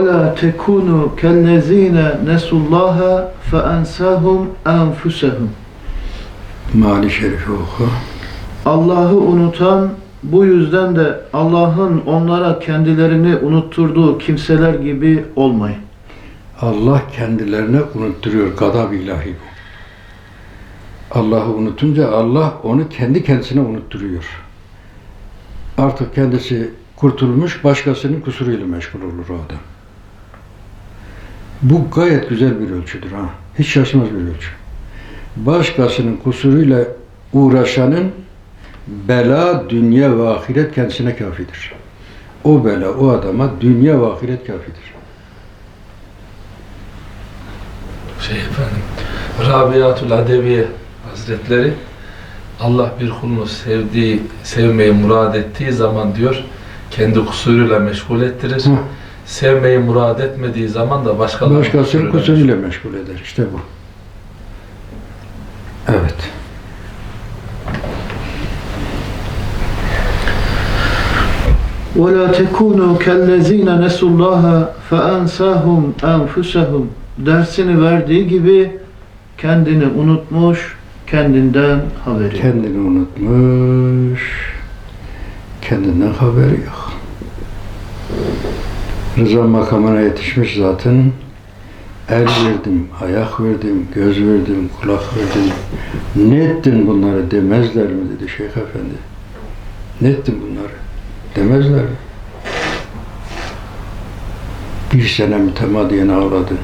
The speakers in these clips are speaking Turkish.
وَلَا تَكُونُوا كَالَّذ۪ينَ نَسُوا اللّٰهَ فَاَنْسَاهُمْ اَنْفُسَهُمْ Mali Şerifi oku. Allah'ı unutan, bu yüzden de Allah'ın onlara kendilerini unutturduğu kimseler gibi olmayın. Allah kendilerine unutturuyor. Gadab ilahi bu. Allah'ı unutunca Allah onu kendi kendisine unutturuyor. Artık kendisi kurtulmuş, başkasının kusuruyla meşgul olur o adam. Bu gayet güzel bir ölçüdür ha. Hiç şaşmaz bir ölçü. Başkasının kusuruyla uğraşanın bela, dünya ve ahiret kendisine kafidir. O bela o adama dünya ve ahiret kafidir. şey efendim Rabiatul Adeviye Hazretleri Allah bir kulunu sevdiği, sevmeyi murad ettiği zaman diyor kendi kusuruyla meşgul ettirir. Hı Sevmeyi murad etmediği zaman da başkalarının Başkasının kusuruyla kusuruyla meşgul eder. İşte bu. Evet. وَلَا تَكُونُوا كَالَّذ۪ينَ نَسُوا اللّٰهَ فَاَنْسَاهُمْ اَنْفُسَهُمْ Dersini verdiği gibi kendini unutmuş, kendinden haberi. yok. Kendini unutmuş. Kendinden haberi yok. Rıza makamına yetişmiş zaten. El verdim, ayak verdim, göz verdim, kulak verdim. Ne ettin bunları demezler mi dedi Şeyh Efendi. Ne ettin bunları? Demezler mi? Bir sene mütemadiyen ağladı.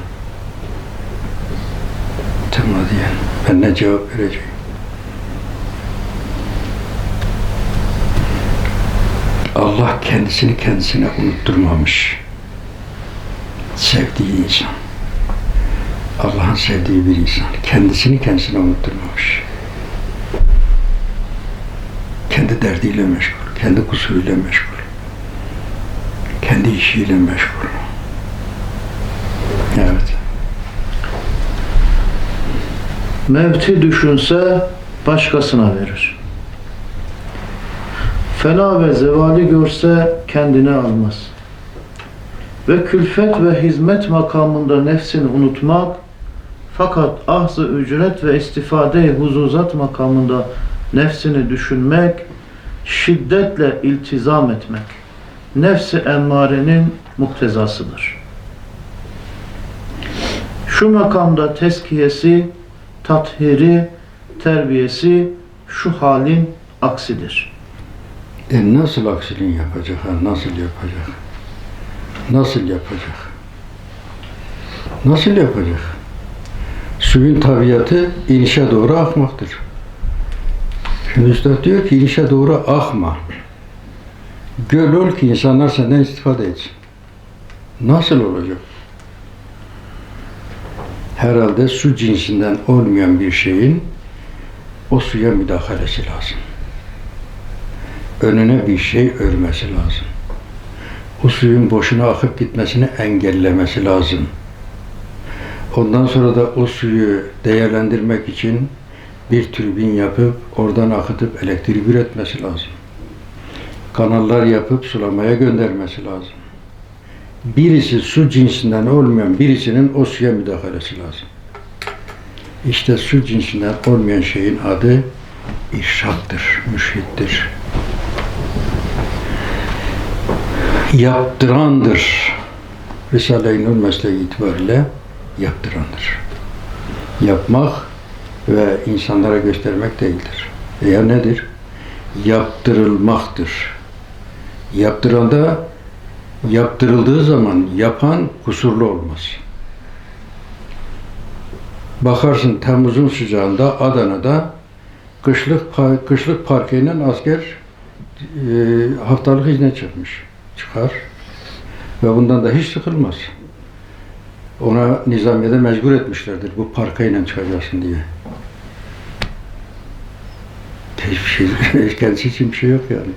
Mütemadiyen. Ben ne cevap vereceğim? Allah kendisini kendisine unutturmamış. Sevdiği insan. Allah'ın sevdiği bir insan. Kendisini kendisine unutturmamış. Kendi derdiyle meşgul. Kendi kusuruyla meşgul. Kendi işiyle meşgul. Evet. Mevti düşünse başkasına verir. Fena ve zevali görse kendine almaz. Ve külfet ve hizmet makamında nefsini unutmak, fakat ahzı ücret ve istifade huzuzat makamında nefsini düşünmek, şiddetle iltizam etmek, nefsi emmarenin muktezasıdır. Şu makamda teskiyesi, tathiri, terbiyesi şu halin aksidir. E nasıl aksiliğin yapacak? Nasıl yapacak? Nasıl yapacak? Nasıl yapacak? Suyun tabiatı inişe doğru akmaktır. Şimdi Üstad diyor ki inişe doğru akma. Göl ol ki insanlar senden istifade etsin. Nasıl olacak? Herhalde su cinsinden olmayan bir şeyin o suya müdahalesi lazım önüne bir şey örmesi lazım. O suyun boşuna akıp gitmesini engellemesi lazım. Ondan sonra da o suyu değerlendirmek için bir türbin yapıp oradan akıtıp elektrik üretmesi lazım. Kanallar yapıp sulamaya göndermesi lazım. Birisi su cinsinden olmayan birisinin o suya müdahalesi lazım. İşte su cinsinden olmayan şeyin adı irşattır, müşhittir. Yaptırandır. Risale-i Nur mesleği itibariyle yaptırandır. Yapmak ve insanlara göstermek değildir. Ya nedir? Yaptırılmaktır. Yaptıranda yaptırıldığı zaman yapan kusurlu olmaz. Bakarsın Temmuz'un sıcağında Adana'da kışlık kışlık parkeyle asker e, haftalık izne çıkmış çıkar ve bundan da hiç sıkılmaz. Ona nizamiyede mecbur etmişlerdir bu parkayla çıkacaksın diye. Hiçbir şey, kendisi için bir şey yok yani.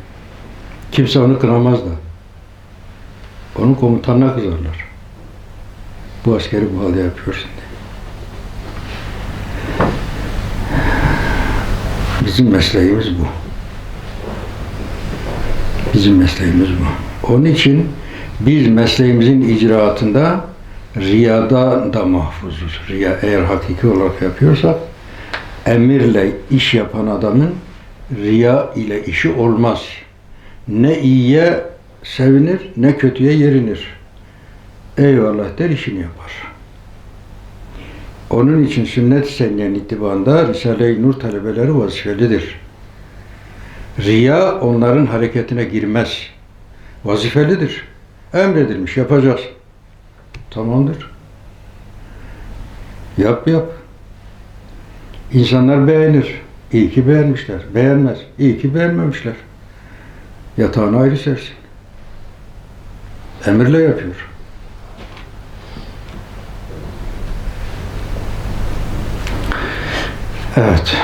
Kimse onu kınamaz da. Onun komutanına kızarlar. Bu askeri bu halde yapıyorsun diye. Bizim mesleğimiz bu. Bizim mesleğimiz bu. Onun için Biz mesleğimizin icraatında riyada da mahfuzuz. Riya eğer hakiki olarak yapıyorsak emirle iş yapan adamın riya ile işi olmaz. Ne iyiye sevinir ne kötüye yerinir. Eyvallah der işini yapar. Onun için sünnet-i senniyen itibanda Risale-i Nur talebeleri vazifelidir. Riya onların hareketine girmez. Vazifelidir. Emredilmiş, yapacağız. Tamamdır. Yap yap. İnsanlar beğenir. İyi ki beğenmişler. Beğenmez. İyi ki beğenmemişler. Yatağını ayrı sersin. Emirle yapıyor. Evet.